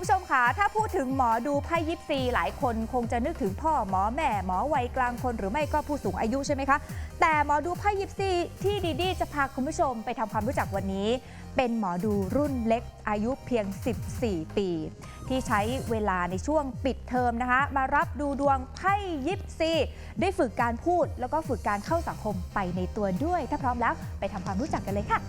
คุณผู้ชมคะถ้าพูดถึงหมอดูไพ่ยิปซี หลายคนคงจะนึกถึงพ่อหมอแม่หมอวัยกลางคนหรือไม่ก็ผู้สูงอายุใช่ไหมคะ แต่หมอดูไพ่ยิปซีที่ดีดีจะพาคุณผู้ชมไปทำความรู้จักวันนี้ เป็นหมอดูรุ่นเล็กอายุเพียง 14 ปี ที่ใช้เวลาในช่วงปิดเทอมนะคะ มารับดูดวงไพ่ยิปซี ได้ฝึกการพูดแล้วก็ฝึกการเข้าสังคมไปในตัวด้วย ถ้าพร้อมแล้วไปทำความรู้จักกันเลยค่ะ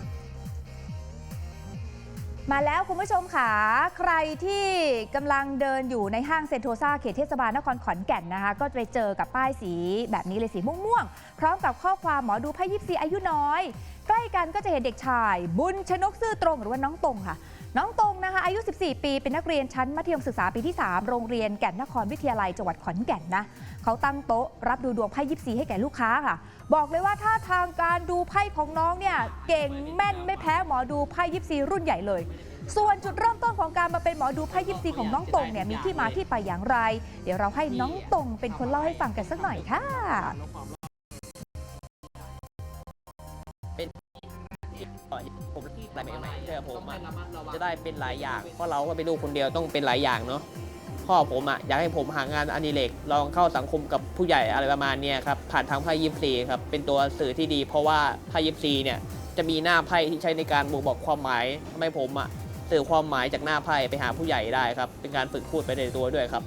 มาแล้วคุณผู้ชมค่ะ ใครที่กำลังเดินอยู่ในห้างเซ็นโทซาเขตเทศบาลนครขอนแก่นนะคะ ก็ไปเจอกับป้ายสีแบบนี้เลยสีม่วงๆ พร้อมกับข้อความหมอดูไพ่ยิปซีอายุน้อย ใกล้กันก็จะเห็นเด็กชาย บุญชนกซื่อตรงหรือว่าน้องตรงค่ะ น้องตรงนะคะอายุ 14 ปีเป็นนักเรียนชั้นมัธยมศึกษาปีที่ 3 โรงเรียนแก่นนครวิทยาลัยจังหวัดขอนแก่นนะเขาตั้งโต๊ะรับดูดวงไพ่ยิปซีให้แก่ลูกค้าค่ะ บอกเลยว่าถ้าทางการดูไพ่ของน้องเนี่ยเก่งแม่นไม่แพ้หมอดูไพ่ยิปซีรุ่นใหญ่เลย ส่วนจุดเริ่มต้นของการมาเป็นหมอดูไพ่ยิปซีของน้องตรงเนี่ยมีที่มาที่ไปอย่างไร เดี๋ยวเราให้น้องตรงเป็นคนเล่าให้ฟังกันสักหน่อยค่ะผมอะ ไรใหม่ๆเจอผมอะจะได้เป็นหลายอย่าง เพราะเราก็เป็นลูกคนเดียวต้องเป็นหลายอย่างเนาะพ่อผมอะอยากให้ผมหางานอดิเรกลองเข้าสังคมกับผู้ใหญ่อะไรประมาณเนี้ยครับผ่านทางไพ่ยิปซีครับเป็นตัวสื่อที่ดี เพราะว่าไพ่ยิปซีเนี่ยจะมีหน้าไพ่ที่ใช้ในการบ่งบอกความหมายทำให้ผมอะสื่อความหมายจากหน้าไพ่ไปหาผู้ใหญ่ได้ครับ เป็นการฝึกพูดไปในตัวด้วยครับ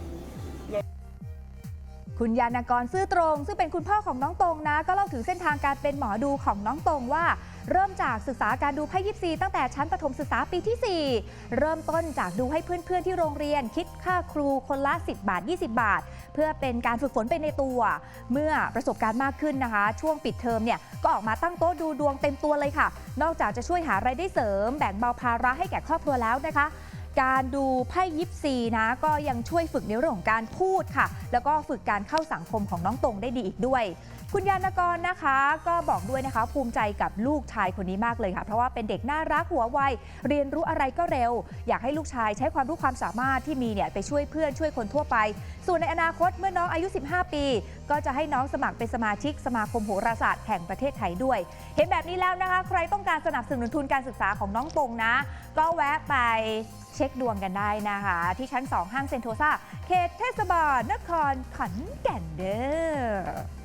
คุณยานกรซื่อตรง ซึ่งเป็นคุณพ่อของน้องตรงนะ ก็เล่าถึงเส้นทางการเป็นหมอดูของน้องตรงว่า เริ่มจากศึกษาการดูไพ่ยิปซีตั้งแต่ชั้นประถมศึกษาปีที่ 4 เริ่มต้นจากดูให้เพื่อนๆที่โรงเรียน คิดค่าครูคนละ 10 บาท 20 บาท เพื่อเป็นการฝึกฝนไปในตัว เมื่อประสบการณ์มากขึ้นนะคะ ช่วงปิดเทอมเนี่ยก็ออกมาตั้งโต๊ะดูดวงเต็มตัวเลยค่ะ นอกจากจะช่วยหารายได้เสริม แบ่งเบาภาระให้แก่ครอบครัวแล้วนะคะการดูไพ่ยิปซีนะก็ยังช่วยฝึกในเรื่องของการพูดค่ะ แล้วก็ฝึกการเข้าสังคมของน้องตรงได้ดีอีกด้วย คุณยานกรนะคะ ก็บอกด้วยนะคะ ภูมิใจกับลูกชายคนนี้มากเลยค่ะ เพราะว่าเป็นเด็กน่ารักหัวไวเรียนรู้อะไรก็เร็ว อยากให้ลูกชายใช้ความรู้ความสามารถที่มีเนี่ยไปช่วยเพื่อนช่วยคนทั่วไป ส่วนในอนาคตเมื่อน้องอายุ 15 ปี ก็จะให้น้องสมัครเป็นสมาชิกสมาคมโหราศาสตร์แห่งประเทศไทยด้วย เห็นแบบนี้แล้วนะคะ ใครต้องการสนับสนุนทุนการศึกษาของน้องตรงนะ ก็แวะไปเช็คดวงกันได้นะคะ ที่ชั้น 2 ห้างเซนโทซาเขตเทศบาลนครขอนแก่นเด้อ